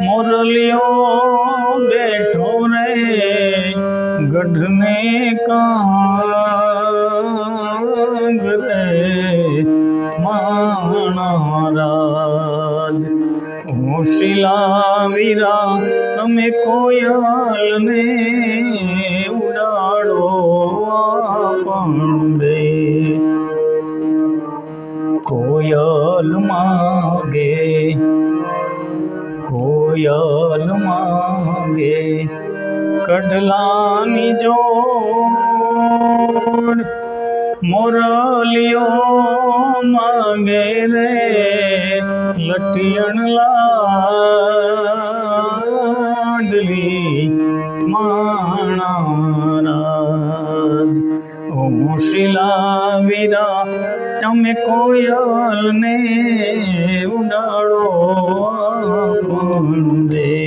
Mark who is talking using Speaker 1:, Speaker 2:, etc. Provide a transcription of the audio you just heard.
Speaker 1: મોરલિયો બેઠો રે ગઢને કાંગ રે. માણારાજ હોશિલા વીરા તમે કોયલને ઉડાડો પણ દે કોયલ માગે કોયલ માંગે. કડલાની જો મોરલિયો માંગે રે. લટિયણ લાડલી માણા શિલા વીરા તમે કોયલને ઉડાડો દે